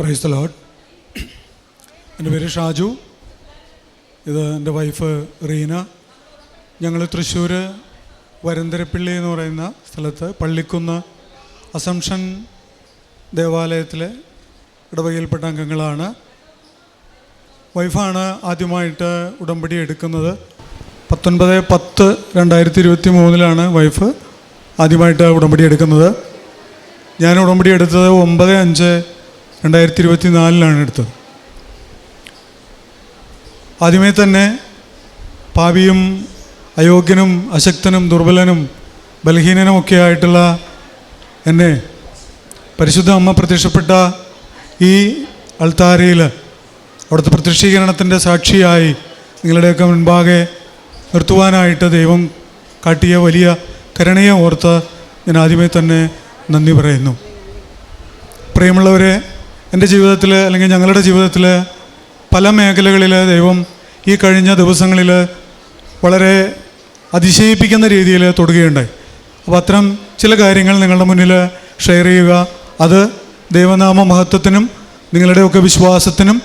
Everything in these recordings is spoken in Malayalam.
പ്രൈസ് ലോഡ് എന്റെ പേര് ഷാജു. ഇത് എന്റെ വൈഫ് റീന. ഞങ്ങൾ തൃശ്ശൂർ വരന്തരപ്പിള്ളി എന്ന് പറയുന്ന സ്ഥലത്ത് പള്ളിക്കുന്ന് അസംഷൻ ദേവാലയത്തിലെ ഇടവകയിൽപ്പെട്ട അംഗങ്ങളാണ്. വൈഫാണ് ആദ്യമായിട്ട് ഉടമ്പടി എടുക്കുന്നത്. പത്തൊൻപത് പത്ത് രണ്ടായിരത്തി ഇരുപത്തി മൂന്നിലാണ് വൈഫ് ആദ്യമായിട്ട് ഉടമ്പടി എടുക്കുന്നത്. ഞാൻ ഉടമ്പടി എടുത്തത് ഒമ്പത് അഞ്ച് രണ്ടായിരത്തി ഇരുപത്തി നാലിലാണ് എടുത്തത്. ആദ്യമേ തന്നെ പാപിയും അയോഗ്യനും അശക്തനും ദുർബലനും ബലഹീനനും ഒക്കെ ആയിട്ടുള്ള എന്നെ പരിശുദ്ധ അമ്മ പ്രത്യക്ഷപ്പെട്ട ഈ അൾത്താരയിൽ അവിടുത്തെ പ്രത്യക്ഷീകരണത്തിന്റെ സാക്ഷിയായി നിങ്ങളുടെയൊക്കെ മുൻപാകെ നിർത്തുവാനായിട്ട് ദൈവം കാട്ടിയ വലിയ കരുണയെ ഓർത്ത് ഞാൻ ആദ്യമേ തന്നെ നന്ദി പറയുന്നു. പ്രിയമുള്ളവരെ എന്റെ ജീവിതത്തിൽ അല്ലെങ്കിൽ ഞങ്ങളുടെ ജീവിതത്തിൽ പല മേഖലകളിൽ ദൈവം ഈ കഴിഞ്ഞ ദിവസങ്ങളിൽ വളരെ അതിശയിപ്പിക്കുന്ന രീതിയിൽ തൊടുകയുണ്ടായി. അപ്പോൾ അത്തരം ചില കാര്യങ്ങൾ നിങ്ങളുടെ മുന്നിൽ ഷെയർ ചെയ്യുക. അത് ദൈവനാമ മഹത്വത്തിനും നിങ്ങളുടെയൊക്കെ വിശ്വാസത്തിനും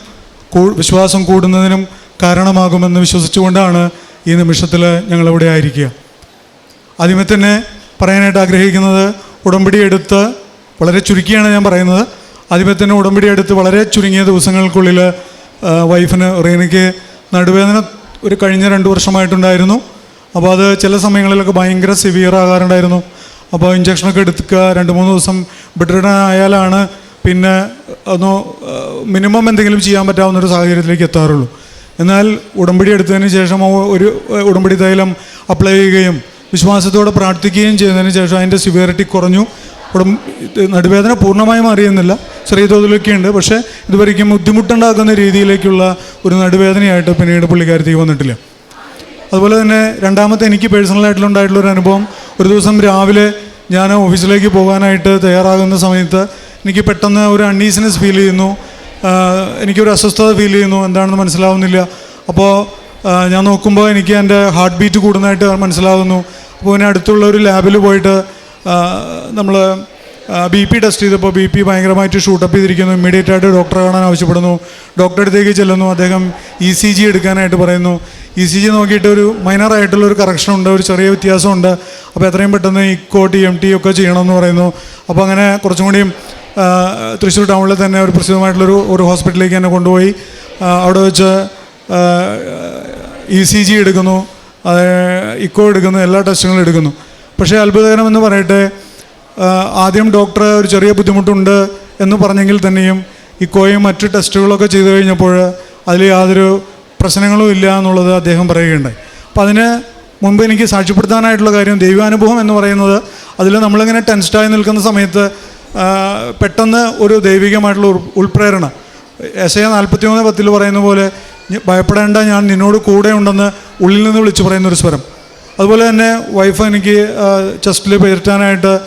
വിശ്വാസം കൂടുന്നതിനും കാരണമാകുമെന്ന് വിശ്വസിച്ചുകൊണ്ടാണ് ഈ നിമിഷത്തിൽ ഞങ്ങളിവിടെ ആയിരിക്കുക. ആദ്യമേ തന്നെ പറയാനായിട്ട് ആഗ്രഹിക്കുന്നത് ഉടമ്പടി എടുത്ത് വളരെ ചുരുക്കിയാണ് ഞാൻ പറയുന്നത്. തന്നെ ഉടമ്പടി എടുത്ത് വളരെ ചുരുങ്ങിയ ദിവസങ്ങൾക്കുള്ളിൽ വൈഫിന് റീനയ്ക്ക് നടുവേദന ഒരു കഴിഞ്ഞ രണ്ട് വർഷമായിട്ടുണ്ടായിരുന്നു. അപ്പോൾ അത് ചില സമയങ്ങളിലൊക്കെ ഭയങ്കര സിവിയർ ആകാറുണ്ടായിരുന്നു. അപ്പോൾ ഇഞ്ചക്ഷനൊക്കെ എടുക്കുക രണ്ട് മൂന്ന് ദിവസം ബെഡ് ആയാലാണ് പിന്നെ ഒന്ന് മിനിമം എന്തെങ്കിലും ചെയ്യാൻ പറ്റാവുന്ന ഒരു സാഹചര്യത്തിലേക്ക് എത്താറുള്ളൂ. എന്നാൽ ഉടമ്പടി എടുത്തതിന് ശേഷം ഒരു ഉടമ്പടി തൈലം അപ്ലൈ ചെയ്യുകയും വിശ്വാസത്തോടെ പ്രാർത്ഥിക്കുകയും ചെയ്തതിന് ശേഷം അതിന്റെ സിവിയറിറ്റി കുറഞ്ഞു. ഉടം നടുവേദന പൂർണമായും അറിയുന്നില്ല ചെറിയ തോതിലൊക്കെ ഉണ്ട്. പക്ഷേ ഇതുവരെയ്ക്കും ബുദ്ധിമുട്ടുണ്ടാക്കുന്ന രീതിയിലേക്കുള്ള ഒരു നടുവേദനയായിട്ട് പിന്നീട് പുള്ളിക്കാരത്തേക്ക് വന്നിട്ടില്ല. അതുപോലെ തന്നെ രണ്ടാമത്തെ എനിക്ക് പേഴ്സണലായിട്ടുള്ള ഉണ്ടായിട്ടുള്ള ഒരു അനുഭവം. ഒരു ദിവസം രാവിലെ ഞാൻ ഓഫീസിലേക്ക് പോകാനായിട്ട് തയ്യാറാകുന്ന സമയത്ത് എനിക്ക് പെട്ടെന്ന് ഒരു അൺഈസിനെസ് ഫീൽ ചെയ്യുന്നു. എനിക്കൊരു അസ്വസ്ഥത ഫീൽ ചെയ്യുന്നു. എന്താണെന്ന് മനസ്സിലാവുന്നില്ല. അപ്പോൾ ഞാൻ നോക്കുമ്പോൾ എനിക്ക് എന്റെ ഹാർട്ട് ബീറ്റ് കൂടുന്നതായിട്ട് മനസ്സിലാകുന്നു അപ്പോൾ പിന്നെ അടുത്തുള്ള ഒരു ലാബിൽ പോയിട്ട് നമ്മൾ ബി പി ടെസ്റ്റ് ചെയ്തപ്പോൾ ബി പി ഭയങ്കരമായിട്ട് ഷൂട്ടപ്പ് ചെയ്തിരിക്കുന്നു. ഇമ്മീഡിയറ്റ് ആയിട്ട് ഡോക്ടറെ കാണാൻ ആവശ്യപ്പെടുന്നു. ഡോക്ടറെ അടുത്തേക്ക് ചെല്ലുന്നു. അദ്ദേഹം ഇ സി ജി എടുക്കാനായിട്ട് പറയുന്നു. ഇ സി ജി നോക്കിയിട്ട് ഒരു മൈനർ ആയിട്ടുള്ള ഒരു കറക്ഷൻ ഉണ്ട്. ഒരു ചെറിയ വ്യത്യാസമുണ്ട്. അപ്പോൾ എത്രയും പെട്ടെന്ന് ഇക്കോ ടി എം ടി ഒക്കെ ചെയ്യണമെന്ന് പറയുന്നു. അപ്പോൾ അങ്ങനെ കുറച്ചും കൂടിയും തൃശ്ശൂർ ടൗണിൽ തന്നെ ഒരു പ്രസിദ്ധമായിട്ടുള്ളൊരു ഒരു ഹോസ്പിറ്റലിലേക്ക് എന്നെ കൊണ്ടുപോയി. അവിടെ വെച്ച് ഇ സി ജി എടുക്കുന്നു. ഇക്കോ എടുക്കുന്നു. എല്ലാ ടെസ്റ്റുകളും എടുക്കുന്നു. പക്ഷേ അത്ഭുതകരമെന്ന് പറയട്ടെ ആദ്യം ഡോക്ടർ ഒരു ചെറിയ ബുദ്ധിമുട്ടുണ്ട് എന്ന് പറഞ്ഞെങ്കിൽ തന്നെയും ഇക്കോയും മറ്റ് ടെസ്റ്റുകളൊക്കെ ചെയ്തു കഴിഞ്ഞപ്പോൾ അതിൽ യാതൊരു പ്രശ്നങ്ങളും ഇല്ല എന്നുള്ളത് അദ്ദേഹം പറയുകയുണ്ടായി. അപ്പം അതിന് മുമ്പ് എനിക്ക് സാക്ഷ്യപ്പെടുത്താനായിട്ടുള്ള കാര്യം ദൈവാനുഭവം എന്ന് പറയുന്നത് അതിൽ നമ്മളിങ്ങനെ ടെൻസ്ഡായി നിൽക്കുന്ന സമയത്ത് പെട്ടെന്ന് ഒരു ദൈവികമായിട്ടുള്ള ഉൾ- ഉൾപ്രേരണ. എസ് എ നാൽപ്പത്തി മൂന്ന് പത്തിൽ പറയുന്ന പോലെ ഭയപ്പെടേണ്ട ഞാൻ നിന്നോട് കൂടെ ഉണ്ടെന്ന് ഉള്ളിൽ നിന്ന് വിളിച്ചു പറയുന്ന ഒരു സ്വരം. അതുപോലെ തന്നെ വൈഫ് എനിക്ക് ചെസ്റ്റിൽ പേരിട്ടാനായിട്ട്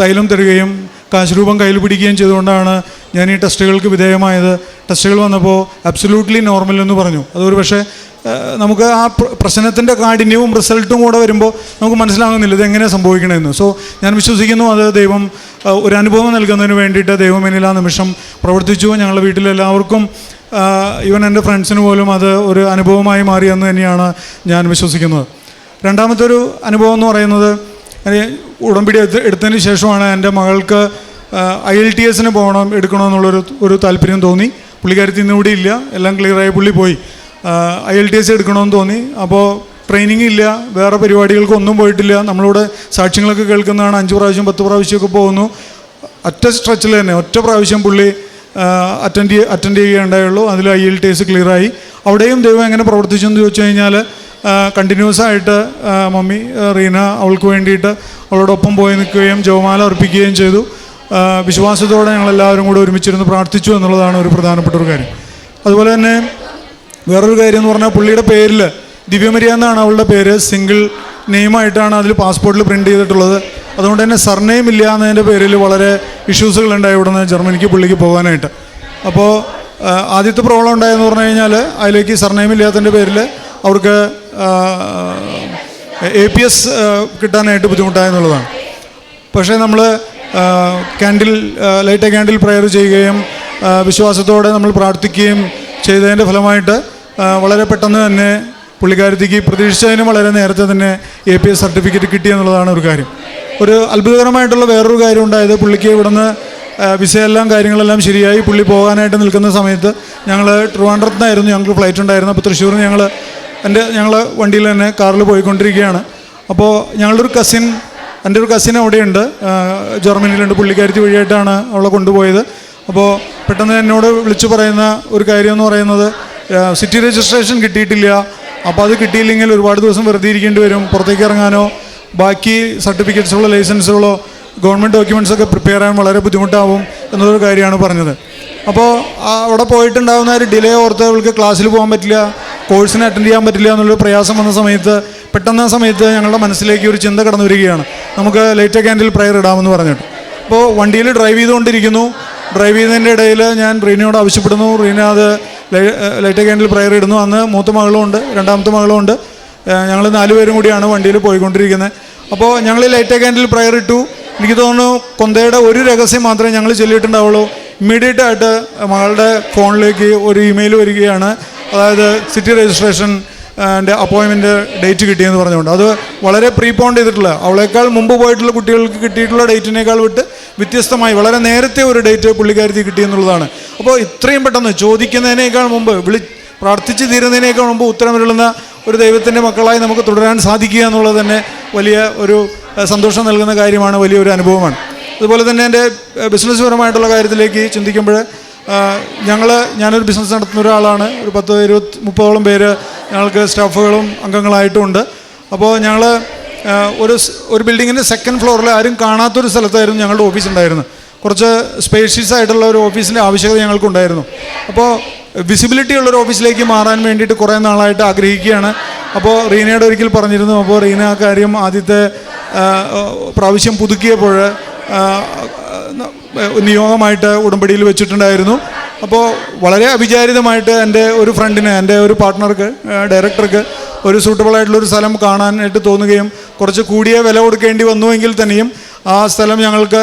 തൈലം തരികയും കാശുരൂപം കയ്യിൽ പിടിക്കുകയും ചെയ്തുകൊണ്ടാണ് ഞാൻ ഈ ടെസ്റ്റുകൾക്ക് വിധേയമായത്. ടെസ്റ്റുകൾ വന്നപ്പോൾ അബ്സല്യൂട്ട്ലി നോർമൽ എന്ന് പറഞ്ഞു. അതൊരു പക്ഷേ നമുക്ക് ആ പ്ര- പ്രശ്നത്തിന്റെ കാഠിന്യവും റിസൾട്ടും കൂടെ വരുമ്പോൾ നമുക്ക് മനസ്സിലാകുന്നില്ല ഇത് എങ്ങനെ സംഭവിക്കണമെന്ന് സോ ഞാൻ വിശ്വസിക്കുന്നു അത് ദൈവം ഒരു അനുഭവം നൽകുന്നതിന് വേണ്ടിയിട്ട് ദൈവം എന്നിൽ ആ നിമിഷം പ്രവർത്തിച്ചു. ഞങ്ങളുടെ വീട്ടിലെല്ലാവർക്കും ഈവൻ എന്റെ ഫ്രണ്ട്സിന് പോലും അത് ഒരു അനുഭവമായി മാറിയെന്ന് തന്നെയാണ് ഞാൻ വിശ്വസിക്കുന്നത്. രണ്ടാമത്തെ ഒരു അനുഭവം എന്ന് പറയുന്നത് ഉടമ്പിടി ഉടമ്പടി എടുത്ത് എടുത്തതിന് ശേഷമാണ് എന്റെ മകൾക്ക് ഐ എൽ ടി എസിന് പോകണം എടുക്കണമെന്നുള്ളൊരു ഒരു താല്പര്യം തോന്നി. പുള്ളിക്കാരത്തിൽ ഇവിടെ ഇല്ല. എല്ലാം ക്ലിയറായി പുള്ളി പോയി. ഐ എൽ ടി എസ് എടുക്കണമെന്ന് തോന്നി. അപ്പോൾ ട്രെയിനിങ് ഇല്ല. വേറെ പരിപാടികൾക്ക് ഒന്നും പോയിട്ടില്ല. നമ്മളിവിടെ സാക്ഷ്യങ്ങളൊക്കെ കേൾക്കുന്നതാണ്. അഞ്ച് പ്രാവശ്യം പത്ത് പ്രാവശ്യമൊക്കെ പോകുന്നു. ഒറ്റ സ്ട്രെച്ചിൽ തന്നെ ഒറ്റ പ്രാവശ്യം പുള്ളി അറ്റൻഡ് അറ്റൻഡ് ചെയ്യുകയുണ്ടായുള്ളൂ. അതിൽ ഐ എൽ ടി എസ് ക്ലിയറായി അവിടെയും ദൈവം എങ്ങനെ പ്രവർത്തിച്ചെന്ന് ചോദിച്ചു കഴിഞ്ഞാൽ കണ്ടിന്യൂസ് ആയിട്ട് മമ്മി റീന അവൾക്ക് വേണ്ടിയിട്ട് അവളോടൊപ്പം പോയി നിൽക്കുകയും ജവമാല അർപ്പിക്കുകയും ചെയ്തു. വിശ്വാസത്തോടെ വിശ്വാസത്തോടെ ഞങ്ങളെല്ലാവരും കൂടെ ഒരുമിച്ചിരുന്ന് പ്രാർത്ഥിച്ചു എന്നുള്ളതാണ് ഒരു പ്രധാനപ്പെട്ട ഒരു കാര്യം. അതുപോലെ തന്നെ വേറൊരു കാര്യം എന്ന് പറഞ്ഞാൽ പുള്ളിയുടെ പേരിൽ ദിവ്യമരിയ എന്നാണ് അവളുടെ പേര്. സിംഗിൾ നെയിമായിട്ടാണ് അതിൽ പാസ്പോർട്ടിൽ പ്രിന്റ് ചെയ്തിട്ടുള്ളത്. അതുകൊണ്ട് തന്നെ സർനെയിം ഇല്ല എന്നതിന്റെ പേരിൽ വളരെ ഇഷ്യൂസുകൾ ഉണ്ടായി ഇവിടുന്ന് ജർമ്മനിക്ക് പുള്ളിക്ക് പോകാനായിട്ട്. അപ്പോൾ ആദ്യത്തെ പ്രോബ്ലം ഉണ്ടായെന്ന് പറഞ്ഞു കഴിഞ്ഞാൽ അതിലേക്ക് സർനെയിം ഇല്ലാത്തതിന്റെ പേരിൽ അവർക്ക് എ പി എസ് കിട്ടാനായിട്ട് ബുദ്ധിമുട്ടായെന്നുള്ളതാണ് പക്ഷേ നമ്മൾ ക്യാൻഡിൽ ലൈറ്റ് ക്യാൻഡിൽ പ്രയർ ചെയ്യുകയും വിശ്വാസത്തോടെ നമ്മൾ പ്രാർത്ഥിക്കുകയും ചെയ്തതിന്റെ ഫലമായിട്ട് വളരെ പെട്ടെന്ന് തന്നെ പുള്ളിക്കാരത്തേക്ക് പ്രതീക്ഷിച്ചതിനും വളരെ നേരത്തെ തന്നെ എ പി എസ് സർട്ടിഫിക്കറ്റ് കിട്ടി എന്നുള്ളതാണ് ഒരു കാര്യം. ഒരു അത്ഭുതകരമായിട്ടുള്ള വേറൊരു കാര്യം ഉണ്ടായത് പുള്ളിക്ക് ഇവിടുന്ന് വിസയെല്ലാം കാര്യങ്ങളെല്ലാം ശരിയായി പുള്ളി പോകാനായിട്ട് നിൽക്കുന്ന സമയത്ത് ഞങ്ങൾ ട്രിവാൻഡ്രത്തിനായിരുന്നു ഞങ്ങൾക്ക് ഫ്ലൈറ്റ് ഉണ്ടായിരുന്നു. അപ്പോൾ തൃശ്ശൂരിൽ ഞങ്ങൾ എന്റെ ഞങ്ങൾ വണ്ടിയിൽ തന്നെ കാറിൽ പോയിക്കൊണ്ടിരിക്കുകയാണ്. അപ്പോൾ ഞങ്ങളുടെ ഒരു കസിൻ എന്റെ ഒരു കസിൻ അവിടെയുണ്ട്. ജർമ്മനിയിലുണ്ട്. പുള്ളിക്കാരത്തി വഴിയായിട്ടാണ് അവളെ കൊണ്ടുപോയത്. അപ്പോൾ പെട്ടെന്ന് എന്നോട് വിളിച്ചു പറയുന്ന ഒരു കാര്യം എന്ന് പറയുന്നത് സിറ്റി രജിസ്ട്രേഷൻ കിട്ടിയിട്ടില്ല. അപ്പോൾ അത് കിട്ടിയില്ലെങ്കിൽ ഒരുപാട് ദിവസം വെറുതെ ഇരിക്കേണ്ടി വരും. പുറത്തേക്ക് ഇറങ്ങാനോ ബാക്കി സർട്ടിഫിക്കറ്റ്സുകളോ ലൈസൻസുകളോ ഗവൺമെന്റ് ഡോക്യുമെൻസൊക്കെ പ്രിപ്പയർ ചെയ്യാൻ വളരെ ബുദ്ധിമുട്ടാവും എന്നൊരു കാര്യമാണ് പറഞ്ഞത്. അപ്പോൾ അവിടെ പോയിട്ടുണ്ടാകുന്ന ഒരു ഡിലേ ഓർത്ത് അവൾക്ക് ക്ലാസ്സിൽ പോകാൻ പറ്റില്ല. കോഴ്സിന് അറ്റൻഡ് ചെയ്യാൻ പറ്റില്ല എന്നുള്ളൊരു പ്രയാസം വന്ന സമയത്ത് പെട്ടെന്ന് ആ സമയത്ത് ഞങ്ങളുടെ മനസ്സിലേക്ക് ഒരു ചിന്ത കടന്നു വരികയാണ്. നമുക്ക് ലൈറ്റ് ക്യാൻഡിൽ പ്രയർ ഇടാമെന്ന് പറഞ്ഞിട്ട്. അപ്പോൾ വണ്ടിയിൽ ഡ്രൈവ് ചെയ്തുകൊണ്ടിരിക്കുന്നു. ഡ്രൈവ് ചെയ്യുന്നതിന്റെ ഇടയിൽ ഞാൻ റീനയോട് ആവശ്യപ്പെടുന്നു. റീന അത് ലൈറ്റ് ക്യാൻഡിൽ പ്രയർ ഇടുന്നു. അന്ന് മൂത്ത മകളും ഉണ്ട് രണ്ടാമത്തെ മകളും ഉണ്ട്. ഞങ്ങൾ നാലുപേരും കൂടിയാണ് വണ്ടിയിൽ പോയിക്കൊണ്ടിരിക്കുന്നത് അപ്പോൾ ഞങ്ങൾ ലൈറ്റ് ക്യാൻഡിൽ പ്രയർ ഇട്ടു. എനിക്ക് തോന്നുന്നു കൊന്തയുടെ ഒരു രഹസ്യം മാത്രമേ ഞങ്ങൾ ചൊല്ലിയിട്ടുണ്ടാവുള്ളൂ. ഇമ്മീഡിയറ്റ് ആയിട്ട് മകളുടെ ഫോണിലേക്ക് ഒരു ഇമെയിൽ വരികയാണ്. അതായത് സിറ്റി രജിസ്ട്രേഷൻ അപ്പോയിൻമെന്റ് ഡേറ്റ് കിട്ടിയെന്ന് പറഞ്ഞുകൊണ്ട്. അത് വളരെ പ്രീപോണ്ട് ചെയ്തിട്ടുള്ള അവളേക്കാൾ മുമ്പ് പോയിട്ടുള്ള കുട്ടികൾക്ക് കിട്ടിയിട്ടുള്ള ഡേറ്റിനേക്കാൾ വിട്ട് വ്യത്യസ്തമായി വളരെ നേരത്തെ ഒരു ഡേറ്റ് പുള്ളിക്കാരത്തി കിട്ടിയെന്നുള്ളതാണ്. അപ്പോൾ ഇത്രയും പെട്ടെന്ന് ചോദിക്കുന്നതിനേക്കാൾ മുമ്പ് വിളി പ്രാർത്ഥിച്ച് തീരുന്നതിനേക്കാൾ മുമ്പ് ഉത്തരമിരുളുന്ന ഒരു ദൈവത്തിന്റെ മക്കളായി നമുക്ക് തുടരാൻ സാധിക്കുക എന്നുള്ളത് തന്നെ വലിയ ഒരു സന്തോഷം നൽകുന്ന കാര്യമാണ് വലിയൊരു അനുഭവമാണ്. അതുപോലെ തന്നെ എന്റെ ബിസിനസ് പരമായിട്ടുള്ള കാര്യത്തിലേക്ക് ചിന്തിക്കുമ്പോൾ ഞങ്ങൾ ഞാനൊരു ബിസിനസ് നടത്തുന്ന ഒരാളാണ്. ഒരു പത്ത് ഇരുപത്തി മുപ്പതോളം പേര് ഞങ്ങൾക്ക് സ്റ്റാഫുകളും അംഗങ്ങളായിട്ടുമുണ്ട് അപ്പോൾ ഞങ്ങൾ ഒരു ഒരു ബിൽഡിങ്ങിന്റെ സെക്കൻഡ് ഫ്ലോറിൽ ആരും കാണാത്തൊരു സ്ഥലത്തായിരുന്നു ഞങ്ങളുടെ ഓഫീസ് ഉണ്ടായിരുന്നത്. കുറച്ച് സ്പേഷ്യസ് ആയിട്ടുള്ള ഒരു ഓഫീസിന്റെ ആവശ്യകത ഞങ്ങൾക്കുണ്ടായിരുന്നു. അപ്പോൾ വിസിബിലിറ്റി ഉള്ള ഒരു ഓഫീസിലേക്ക് മാറാൻ വേണ്ടിയിട്ട് കുറേ നാളായിട്ട് ആഗ്രഹിക്കുകയാണ്. അപ്പോൾ റീനയുടെ ഒരിക്കൽ പറഞ്ഞിരുന്നു അപ്പോൾ റീന ആ കാര്യം ആദ്യത്തെ പ്രാവശ്യം പുതുക്കിയപ്പോൾ നിയോഗമായിട്ട് ഉടമ്പടിയിൽ വെച്ചിട്ടുണ്ടായിരുന്നു. അപ്പോൾ വളരെ അവിചാരിതമായിട്ട് എന്റെ ഒരു ഫ്രണ്ടിന് എന്റെ ഒരു പാർട്ട്ണർക്ക് ഡയറക്ടർക്ക് ഒരു സൂട്ടബിൾ ആയിട്ടുള്ള ഒരു സ്ഥലം കാണാനായിട്ട് തോന്നുകയും കുറച്ച് കൂടിയ വില കൊടുക്കേണ്ടി വന്നുവെങ്കിൽ തന്നെയും ആ സ്ഥലം ഞങ്ങൾക്ക്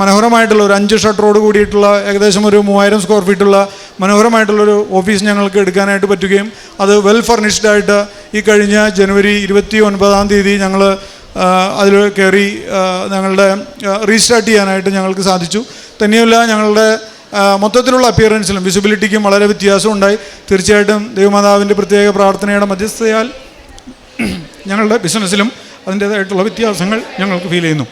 മനോഹരമായിട്ടുള്ള ഒരു അഞ്ച് ഷട്ടറോട് കൂടിയിട്ടുള്ള ഏകദേശം ഒരു മൂവായിരം സ്ക്വയർ ഫീറ്റുള്ള മനോഹരമായിട്ടുള്ളൊരു ഓഫീസ് ഞങ്ങൾക്ക് എടുക്കാനായിട്ട് പറ്റുകയും അത് വെൽ ഫർണിഷ്ഡ് ആയിട്ട് ഈ കഴിഞ്ഞ ജനുവരി ഇരുപത്തി ഒൻപതാം തീയതി ഞങ്ങൾ അതിൽ കയറി ഞങ്ങളുടെ റീസ്റ്റാർട്ട് ചെയ്യാനായിട്ട് ഞങ്ങൾക്ക് സാധിച്ചു. തന്നെയുമല്ല ഞങ്ങളുടെ മൊത്തത്തിലുള്ള അപ്പിയറൻസിലും വിസിബിലിറ്റിക്കും വളരെ വ്യത്യാസം ഉണ്ടായി. തീർച്ചയായിട്ടും ദൈവമാതാവിന്റെ പ്രത്യേക പ്രാർത്ഥനയുടെ മധ്യസ്ഥയാൽ ഞങ്ങളുടെ ബിസിനസ്സിലും അതിന്റേതായിട്ടുള്ള വ്യത്യാസങ്ങൾ ഞങ്ങൾക്ക് ഫീൽ ചെയ്യുന്നു.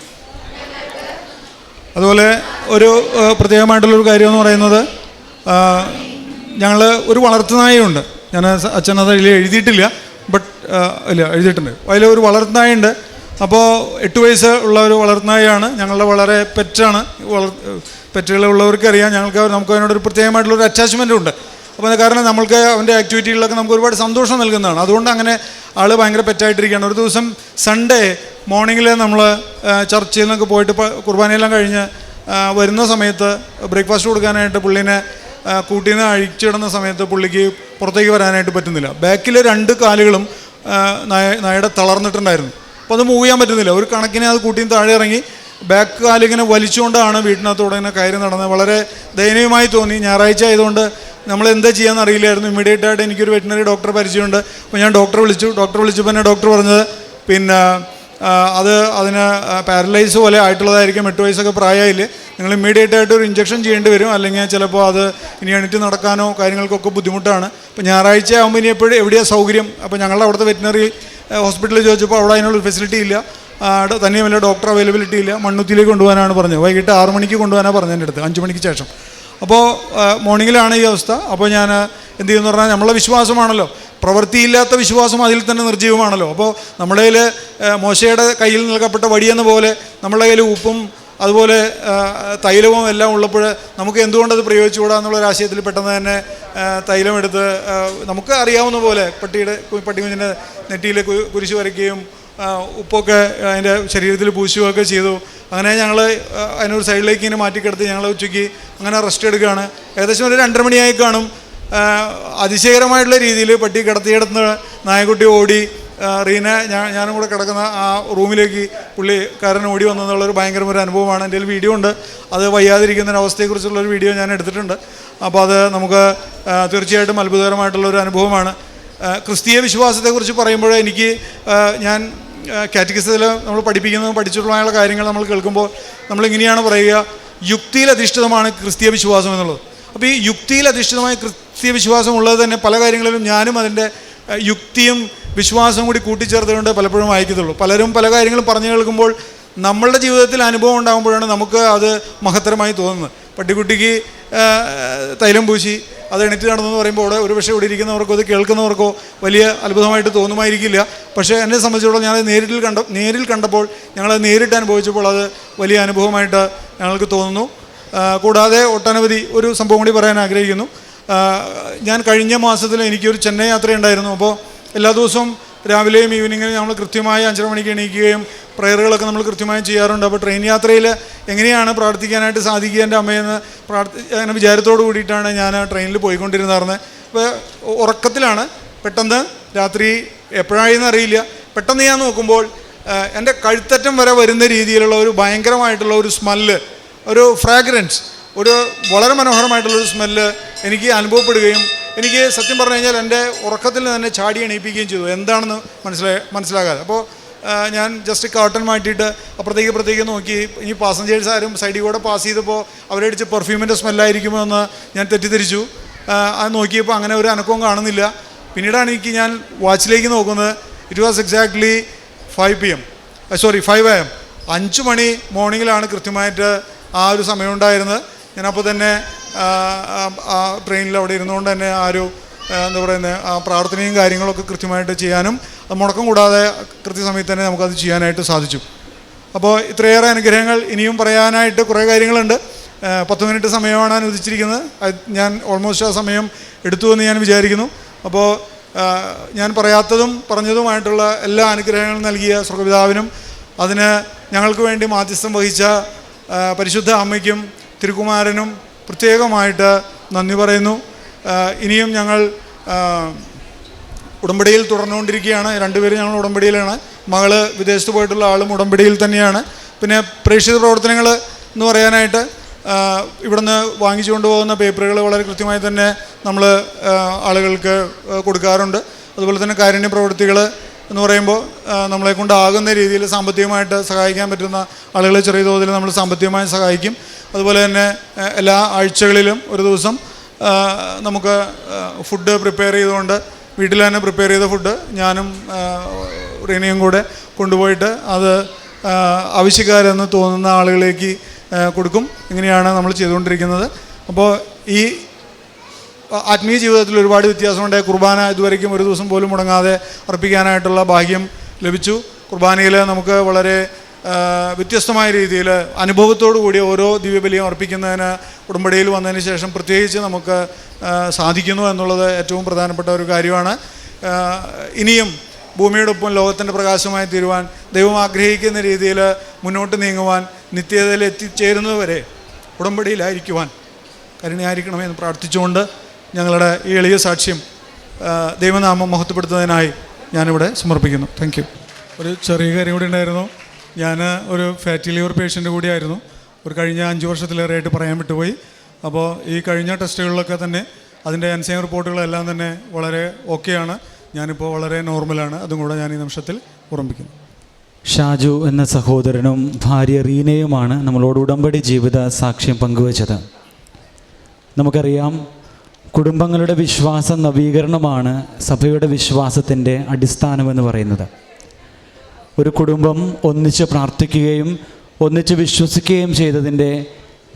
അതുപോലെ ഒരു പ്രത്യേകമായിട്ടുള്ളൊരു കാര്യം എന്ന് പറയുന്നത് ഞങ്ങൾ ഒരു വളർത്തുനായുണ്ട് ഞാൻ അച്ഛൻ അത് എഴുതിയിട്ടില്ല ബട്ട് ഇല്ല എഴുതിയിട്ടുണ്ട്. അതിൽ ഒരു വളർത്തുനായുണ്ട് അപ്പോൾ എട്ട് വയസ്സ് ഉള്ള ഒരു വളർത്തുനായാണ് ഞങ്ങളുടെ വളരെ പെറ്റാണ്. വളർ പെറ്റുകളുള്ളവർക്ക് അറിയാം ഞങ്ങൾക്ക് നമുക്ക് അതിനോടൊരു പ്രത്യേകമായിട്ടുള്ളൊരു അറ്റാച്ച്മെന്റ് ഉണ്ട്. അപ്പോൾ കാരണം നമ്മൾക്ക് അവന്റെ ആക്ടിവിറ്റികളിലൊക്കെ നമുക്ക് ഒരുപാട് സന്തോഷം നൽകുന്നതാണ്. അതുകൊണ്ട് അങ്ങനെ ആൾ ഭയങ്കര പെറ്റായിട്ടിരിക്കുകയാണ്. ഒരു ദിവസം സൺഡേ മോർണിംഗിൽ നമ്മൾ ചർച്ചിൽ നിന്നൊക്കെ പോയിട്ട് കുർബാനയെല്ലാം കഴിഞ്ഞ് വരുന്ന സമയത്ത് ബ്രേക്ക്ഫാസ്റ്റ് കൊടുക്കാനായിട്ട് പുള്ളീനെ കൂട്ടിൽ നിന്ന് അഴിച്ചിടുന്ന സമയത്ത് പുള്ളിക്ക് പുറത്തേക്ക് വരാനായിട്ട് പറ്റുന്നില്ല. ബാക്കിലെ രണ്ട് കാലുകളും നായ നായയുടെ തളർന്നിട്ടുണ്ടായിരുന്നു. അപ്പോൾ അത് മൂവ് ചെയ്യാൻ പറ്റുന്നില്ല. ഒരു കണക്കിനെ അത് കൂട്ടിയും താഴെ ഇറങ്ങി ബാക്ക് കാലിങ്ങനെ വലിച്ചുകൊണ്ടാണ് വീട്ടിനകത്തൂടെ ഇങ്ങനെ കയറി നടന്നത്. വളരെ ദയനീയമായി തോന്നി. ഞായറാഴ്ച ആയതുകൊണ്ട് നമ്മൾ എന്താ ചെയ്യാമെന്ന് അറിയില്ലായിരുന്നു. ഇമ്മീഡിയറ്റ് ആയിട്ട് എനിക്കൊരു വെറ്റിനറി ഡോക്ടറെ പരിചയമുണ്ട്. അപ്പോൾ ഞാൻ ഡോക്ടറെ വിളിച്ചു. ഡോക്ടറെ വിളിച്ചപ്പോൾ തന്നെ ഡോക്ടർ പറഞ്ഞത് പിന്നെ അത് അതിന് പാരലൈസ് പോലെ ആയിട്ടുള്ളതായിരിക്കും. എട്ട് വയസ്സൊക്കെ പ്രായമായില്ല. നിങ്ങൾ ഇമ്മീഡിയറ്റ് ആയിട്ട് ഒരു ഇഞ്ചക്ഷൻ ചെയ്യേണ്ടി വരും. അല്ലെങ്കിൽ ചിലപ്പോൾ അത് ഇനി എണീറ്റ് നടക്കാനോ കാര്യങ്ങൾക്കൊക്കെ ബുദ്ധിമുട്ടാണ്. അപ്പോൾ ഞായറാഴ്ച ആകുമ്പോൾ ഇനി എപ്പോഴും എവിടെയാണ് സൗകര്യം? അപ്പോൾ ഞങ്ങളുടെ അവിടുത്തെ വെറ്റിനറി ഹോസ്പിറ്റലിൽ ചോദിച്ചപ്പോൾ അവിടെ അതിനുള്ള ഫെസിലിറ്റി ഇല്ല. തന്നെയുമല്ല ഡോക്ടർ അവൈലബിലിറ്റി ഇല്ല. മണ്ണുത്തിയിലേക്ക് കൊണ്ടുപോകാനാണ് പറഞ്ഞത്. വൈകിട്ട് ആറ് മണിക്ക് കൊണ്ടുപോകാനാണ് പറഞ്ഞത് എന്റെ അടുത്ത്. അഞ്ച് മണിക്ക് ശേഷം. അപ്പോൾ മോർണിംഗിലാണ് ഈ അവസ്ഥ. അപ്പോൾ ഞാൻ എന്ത് ചെയ്യുമെന്ന് പറഞ്ഞാൽ നമ്മളെ വിശ്വാസമാണല്ലോ. പ്രവൃത്തിയില്ലാത്ത വിശ്വാസം അതിൽ തന്നെ നിർജീവമാണല്ലോ അപ്പോൾ നമ്മുടെ കയ്യിൽ മോശയുടെ കയ്യിൽ നൽകപ്പെട്ട വടിയെന്ന പോലെ നമ്മുടെ കയ്യിൽ ഉപ്പും അതുപോലെ തൈലവും എല്ലാം ഉള്ളപ്പോൾ നമുക്ക് എന്തുകൊണ്ടത് പ്രയോഗിച്ചുകൂടാ എന്നുള്ള ആശയത്തിൽ പെട്ടെന്ന് തന്നെ ആ, തൈലം എടുത്ത് ആ, നമുക്ക് അറിയാവുന്ന പോലെ പട്ടിയുടെ പട്ടികുഞ്ഞിന്റെ നെറ്റിയിൽ കുരിശു വരയ്ക്കുകയും ഉപ്പൊക്കെ അതിന്റെ ശരീരത്തിൽ പൂശുകയൊക്കെ ചെയ്തു. അങ്ങനെ ഞങ്ങൾ അതിനൊരു സൈഡിലേക്ക് ഇങ്ങനെ മാറ്റിക്കിടത്തി ഞങ്ങൾ ഉച്ചയ്ക്ക് അങ്ങനെ റെസ്റ്റ് എടുക്കുകയാണ്. ഏകദേശം ഒരു രണ്ടര മണിയായി കാണും. അതിശയകരമായിട്ടുള്ള രീതിയിൽ പട്ടി കിടത്തിയിടത്ത് നായക്കുട്ടി ഓടി റീന ഞാൻ ഞാനും കൂടെ കിടക്കുന്ന ആ റൂമിലേക്ക് പുള്ളിക്കാരൻ ഓടി വന്നെന്നുള്ളൊരു ഭയങ്കര ഒരു അനുഭവമാണ്. എന്റെ വീഡിയോ ഉണ്ട്. അത് വയ്യാതിരിക്കുന്ന ഒരു അവസ്ഥയെക്കുറിച്ചുള്ളൊരു വീഡിയോ ഞാൻ എടുത്തിട്ടുണ്ട്. അപ്പോൾ അത് നമുക്ക് തീർച്ചയായിട്ടും അത്ഭുതകരമായിട്ടുള്ളൊരു അനുഭവമാണ്. ക്രിസ്തീയ വിശ്വാസത്തെക്കുറിച്ച് പറയുമ്പോൾ എനിക്ക് ഞാൻ കാറ്റഗിസത്തിൽ നമ്മൾ പഠിപ്പിക്കുന്നതും പഠിച്ചിട്ടുള്ള കാര്യങ്ങൾ നമ്മൾ കേൾക്കുമ്പോൾ നമ്മളിങ്ങനെയാണ് പറയുക യുക്തിയിൽ അധിഷ്ഠിതമാണ് ക്രിസ്തീയ വിശ്വാസം എന്നുള്ളത്. അപ്പോൾ ഈ യുക്തിയിൽ അധിഷ്ഠിതമായ ക്രിസ്തീയ വിശ്വാസം ഉള്ളത് തന്നെ പല കാര്യങ്ങളിലും ഞാനും അതിന്റെ യുക്തിയും വിശ്വാസവും കൂടി കൂട്ടിച്ചേർത്തുകൊണ്ട് പലപ്പോഴും വായിക്കത്തുള്ളൂ. പലരും പല കാര്യങ്ങളും പറഞ്ഞു കേൾക്കുമ്പോൾ നമ്മളുടെ ജീവിതത്തിൽ അനുഭവം ഉണ്ടാകുമ്പോഴാണ് നമുക്ക് അത് മഹത്തരമായി തോന്നുന്നത്. പട്ടിക്കുട്ടിക്ക് തൈലം പൂശി അത് എണീറ്റ് നടന്നെന്ന് പറയുമ്പോൾ അവിടെ ഒരു പക്ഷേ ഇവിടെ ഇരിക്കുന്നവർക്കോ അത് കേൾക്കുന്നവർക്കോ വലിയ അത്ഭുതമായിട്ട് തോന്നുമായിരിക്കില്ല. പക്ഷേ എന്നെ സംബന്ധിച്ചിടത്തോളം ഞാൻ നേരിൽ കണ്ട നേരിൽ കണ്ടപ്പോൾ ഞങ്ങളത് നേരിട്ട് അനുഭവിച്ചപ്പോൾ അത് വലിയ അനുഭവമായിട്ട് ഞങ്ങൾക്ക് തോന്നുന്നു. കൂടാതെ ഒട്ടനവധി ഒരു സംഭവം കൂടി പറയാൻ ആഗ്രഹിക്കുന്നു. ഞാൻ കഴിഞ്ഞ മാസത്തിൽ എനിക്കൊരു ചെന്നൈ യാത്രയുണ്ടായിരുന്നു. അപ്പോൾ എല്ലാ ദിവസവും രാവിലെയും ഈവനിങ്ങിലും നമ്മൾ കൃത്യമായി അഞ്ചര മണിക്ക് എണീക്കുകയും പ്രയറുകളൊക്കെ നമ്മൾ കൃത്യമായി ചെയ്യാറുണ്ട്. അപ്പോൾ ട്രെയിൻ യാത്രയിൽ എങ്ങനെയാണ് പ്രാർത്ഥിക്കാനായിട്ട് സാധിക്കുക എന്റെ അമ്മയെന്ന് പ്രാർത്ഥി അങ്ങനെ വിചാരത്തോട് കൂടിയിട്ടാണ് ഞാൻ ട്രെയിനിൽ പോയിക്കൊണ്ടിരുന്നായിരുന്നത് അപ്പോൾ ഉറക്കത്തിലാണ്. പെട്ടെന്ന് രാത്രി എപ്പോഴായെന്ന് അറിയില്ല. പെട്ടെന്ന് ഞാൻ നോക്കുമ്പോൾ എന്റെ കഴുത്തറ്റം വരെ വരുന്ന രീതിയിലുള്ള ഒരു ഭയങ്കരമായിട്ടുള്ള ഒരു സ്മെല്ല് ഒരു ഫ്രാഗ്രൻസ് ഒരു വളരെ മനോഹരമായിട്ടുള്ള ഒരു സ്മെല്ല് എനിക്ക് അനുഭവപ്പെടുകയും എനിക്ക് സത്യം പറഞ്ഞു കഴിഞ്ഞാൽ എന്റെ ഉറക്കത്തിൽ തന്നെ ചാടി എണീപ്പിക്കുകയും ചെയ്തു. എന്താണെന്ന് മനസ്സിലായി മനസ്സിലാകാതെ. അപ്പോൾ ഞാൻ ജസ്റ്റ് കാട്ടൺ മാറ്റിയിട്ട് അപ്പുറത്തേക്ക് ഇപ്പുറത്തേക്ക് നോക്കി. ഇനി പാസഞ്ചേഴ്സ് ആരും സൈഡിൽ കൂടെ പാസ് ചെയ്തപ്പോൾ അവരടിച്ച് പെർഫ്യൂമിന്റെ സ്മെല്ലായിരിക്കുമോ എന്ന് ഞാൻ തെറ്റിദ്ധരിച്ചു. അത് നോക്കിയപ്പോൾ അങ്ങനെ ഒരു അനക്കവും കാണുന്നില്ല. പിന്നീടാണ് എനിക്ക് ഞാൻ വാച്ചിലേക്ക് നോക്കുന്നത്. It was exactly five P M sorry five A M അഞ്ച് മണി മോർണിംഗിലാണ് കൃത്യമായിട്ട് ആ ഒരു സമയം ഉണ്ടായിരുന്നത്. ഞാനപ്പോൾ തന്നെ ട്രെയിനിൽ അവിടെ ഇരുന്നുകൊണ്ട് തന്നെ ആ ഒരു എന്താ പറയുന്നത് ആ പ്രാർത്ഥനയും കാര്യങ്ങളൊക്കെ കൃത്യമായിട്ട് ചെയ്യാനും മുടക്കം കൂടാതെ കൃത്യസമയത്ത് തന്നെ നമുക്കത് ചെയ്യാനായിട്ട് സാധിച്ചു. അപ്പോൾ ഇത്രയേറെ അനുഗ്രഹങ്ങൾ ഇനിയും പറയാനായിട്ട് കുറേ കാര്യങ്ങളുണ്ട്. പത്ത് മിനിറ്റ് സമയമാണ് അനുവദിച്ചിരിക്കുന്നത്. ഞാൻ ഓൾമോസ്റ്റ് ആ സമയം എടുത്തു എന്ന് ഞാൻ വിചാരിക്കുന്നു. അപ്പോൾ ഞാൻ പറയാത്തതും പറഞ്ഞതുമായിട്ടുള്ള എല്ലാ അനുഗ്രഹങ്ങളും നൽകിയ സ്വർഗപിതാവിനും അതിന് ഞങ്ങൾക്ക് വേണ്ടി മാധ്യസ്ഥം വഹിച്ച പരിശുദ്ധ അമ്മയ്ക്കും തിരുക്കുമാരനും പ്രത്യേകമായിട്ട് നന്ദി പറയുന്നു. ഇനിയും ഞങ്ങൾ ഉടമ്പടിയിൽ തുടർന്നുകൊണ്ടിരിക്കുകയാണ്. രണ്ടുപേരും ഞങ്ങൾ ഉടമ്പടിയിലാണ്. മകൾ വിദേശത്ത് പോയിട്ടുള്ള ആളും ഉടമ്പടിയിൽ തന്നെയാണ്. പിന്നെ പ്രേക്ഷിത പ്രവർത്തനങ്ങൾ എന്ന് പറയാനായിട്ട് ഇവിടുന്ന് വാങ്ങിച്ചു കൊണ്ടുപോകുന്ന പേപ്പറുകൾ വളരെ കൃത്യമായി തന്നെ നമ്മൾ ആളുകൾക്ക് കൊടുക്കാറുണ്ട്. അതുപോലെ തന്നെ കാരുണ്യ പ്രവൃത്തികൾ എന്ന് പറയുമ്പോൾ നമ്മളെ കൊണ്ടാകുന്ന രീതിയിൽ സാമ്പത്തികമായിട്ട് സഹായിക്കാൻ പറ്റുന്ന ആളുകളെ ചെറിയ തോതിൽ നമ്മൾ സാമ്പത്തികമായി സഹായിക്കും. അതുപോലെ തന്നെ എല്ലാ ആഴ്ചകളിലും ഒരു ദിവസം നമുക്ക് ഫുഡ് പ്രിപ്പയർ ചെയ്തുകൊണ്ട് വീട്ടിൽ തന്നെ പ്രിപ്പയർ ചെയ്ത ഫുഡ് ഞാനും റീനയും കൂടെ കൊണ്ടുപോയിട്ട് അത് ആവശ്യക്കാരെന്ന് തോന്നുന്ന ആളുകളിലേക്ക് കൊടുക്കും. ഇങ്ങനെയാണ് നമ്മൾ ചെയ്തുകൊണ്ടിരിക്കുന്നത്. അപ്പോൾ ഈ ആത്മീയ ജീവിതത്തിൽ ഒരുപാട് വ്യത്യാസമുണ്ട്. കുർബാന ഇതുവരയ്ക്കും ഒരു ദിവസം പോലും മുടങ്ങാതെ അർപ്പിക്കാനായിട്ടുള്ള ഭാഗ്യം ലഭിച്ചു. കുർബാനയിൽ നമുക്ക് വളരെ വ്യത്യസ്തമായ രീതിയിൽ അനുഭവത്തോടു കൂടി ഓരോ ദിവ്യബലിയും അർപ്പിക്കുന്നതിന് ഉടമ്പടിയിൽ വന്നതിന് ശേഷം പ്രത്യേകിച്ച് നമുക്ക് സാധിക്കുന്നു എന്നുള്ളത് ഏറ്റവും പ്രധാനപ്പെട്ട ഒരു കാര്യമാണ്. ഇനിയും ഭൂമിയോടൊപ്പം ലോകത്തിന്റെ പ്രകാശമായി തീരുവാൻ ദൈവം ആഗ്രഹിക്കുന്ന രീതിയിൽ മുന്നോട്ട് നീങ്ങുവാൻ നിത്യതയിൽ എത്തിച്ചേരുന്നതുവരെ ഉടമ്പടിയിലായിരിക്കുവാൻ കരുണയായിരിക്കണമെന്ന് പ്രാർത്ഥിച്ചുകൊണ്ട് ഞങ്ങളുടെ ഈ എളിയ സാക്ഷ്യം ദൈവനാമം മഹത്വപ്പെടുത്തുന്നതിനായി ഞാനിവിടെ സമർപ്പിക്കുന്നു. താങ്ക് യു ഒരു ചെറിയ കാര്യം കൂടി ഉണ്ടായിരുന്നു. ഞാൻ ഒരു ഫാറ്റി ലിവർ പേഷ്യന്റ് കൂടിയായിരുന്നു ഒരു കഴിഞ്ഞ അഞ്ച് വർഷത്തിലേറെയായിട്ട് പറയാൻ വിട്ടുപോയി. അപ്പോൾ ഈ കഴിഞ്ഞ ടെസ്റ്റുകളിലൊക്കെ തന്നെ അതിന്റെ എൻസൈം റിപ്പോർട്ടുകളെല്ലാം തന്നെ വളരെ ഓക്കെയാണ് ഞാനിപ്പോൾ വളരെ നോർമലാണ് അതും കൂടെ ഞാൻ ഈ നിമിഷത്തിൽ ഓർമ്മിക്കുന്നു ഷാജു എന്ന സഹോദരനും ഭാര്യ റീനയുമാണ് നമ്മളോട് ഉടമ്പടി ജീവിത സാക്ഷ്യം പങ്കുവച്ചത്. നമുക്കറിയാം കുടുംബങ്ങളുടെ വിശ്വാസ നവീകരണമാണ് സഭയുടെ വിശ്വാസത്തിന്റെ അടിസ്ഥാനമെന്ന് പറയുന്നത്. ഒരു കുടുംബം ഒന്നിച്ച് പ്രാർത്ഥിക്കുകയും ഒന്നിച്ച് വിശ്വസിക്കുകയും ചെയ്തതിന്റെ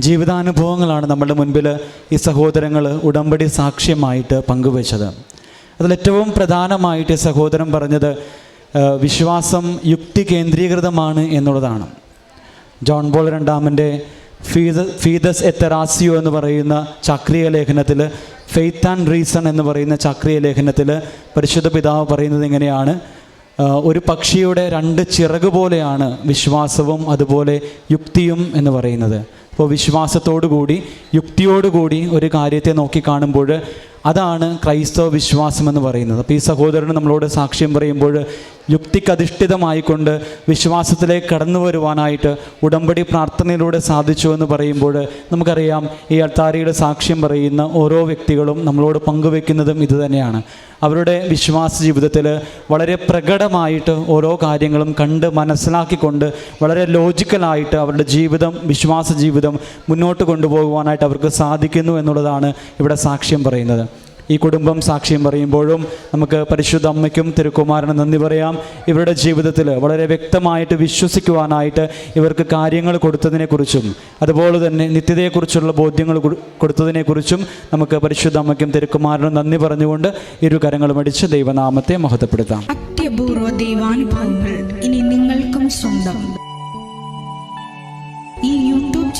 ജീവിതാനുഭവങ്ങളാണ് നമ്മുടെ മുൻപിൽ ഈ സഹോദരങ്ങൾ ഉടമ്പടി സാക്ഷ്യമായിട്ട് പങ്കുവച്ചത്. അതിലേറ്റവും പ്രധാനമായിട്ട് സഹോദരൻ പറഞ്ഞത് വിശ്വാസം യുക്തി കേന്ദ്രീകൃതമാണ് എന്നുള്ളതാണ്. ജോൺ ബോൾ രണ്ടാമന്റെ ഫീത ഫീതസ് എത്തറാസിയോ എന്ന് പറയുന്ന ചക്രീയ ലേഖനത്തിൽ ഫെയ്ത്ത് ആൻഡ് റീസൺ എന്ന് പറയുന്ന ചക്രീയ ലേഖനത്തിൽ പരിശുദ്ധ പിതാവ് പറയുന്നത് ഇങ്ങനെയാണ്. ഒരു പക്ഷിയുടെ രണ്ട് ചിറക് പോലെയാണ് വിശ്വാസവും അതുപോലെ യുക്തിയും എന്ന് പറയുന്നത്. അപ്പോൾ വിശ്വാസത്തോടു കൂടി യുക്തിയോടുകൂടി ഒരു കാര്യത്തെ നോക്കി കാണുമ്പോൾ അതാണ് ക്രൈസ്തവ വിശ്വാസം എന്ന് പറയുന്നത്. അപ്പോൾ ഈ സഹോദരൻ നമ്മളോട് സാക്ഷ്യം പറയുമ്പോൾ യുക്തിക്കധിഷ്ഠിതമായിക്കൊണ്ട് വിശ്വാസത്തിലേക്ക് കടന്നു വരുവാനായിട്ട് ഉടമ്പടി പ്രാർത്ഥനയിലൂടെ സാധിച്ചു എന്ന് പറയുമ്പോൾ നമുക്കറിയാം ഈ അൾത്താരിയുടെ സാക്ഷ്യം പറയുന്ന ഓരോ വ്യക്തികളും നമ്മളോട് പങ്കുവെക്കുന്നതും ഇതുതന്നെയാണ് അവരുടെ വിശ്വാസ ജീവിതത്തിൽ വളരെ പ്രകടമായിട്ട് ഓരോ കാര്യങ്ങളും കണ്ട് മനസ്സിലാക്കിക്കൊണ്ട് വളരെ ലോജിക്കലായിട്ട് അവരുടെ ജീവിതം വിശ്വാസ ജീവിതം മുന്നോട്ട് കൊണ്ടുപോകുവാനായിട്ട് അവർക്ക് സാധിക്കുന്നു എന്നുള്ളതാണ് ഇവിടെ സാക്ഷ്യം പറയുന്നത്. ഈ കുടുംബം സാക്ഷ്യം പറയുമ്പോഴും നമുക്ക് പരിശുദ്ധ അമ്മയ്ക്കും തിരുക്കുമാരനും നന്ദി പറയാം. ഇവരുടെ ജീവിതത്തിൽ വളരെ വ്യക്തമായിട്ട് വിശ്വസിക്കുവാനായിട്ട് ഇവർക്ക് കാര്യങ്ങൾ കൊടുത്തതിനെക്കുറിച്ചും അതുപോലെ തന്നെ നിത്യതയെക്കുറിച്ചുള്ള ബോധ്യങ്ങൾ കൊടുത്തതിനെക്കുറിച്ചും നമുക്ക് പരിശുദ്ധ അമ്മയ്ക്കും തിരുക്കുമാരനും നന്ദി പറഞ്ഞുകൊണ്ട് ഇരു കരങ്ങളും അടിച്ച് ദൈവനാമത്തെ മഹത്വപ്പെടുത്താം. അത്യപൂർവ ദൈവാനുഭവങ്ങൾ ഇനി നിങ്ങൾക്കും സ്വന്തം. ഈ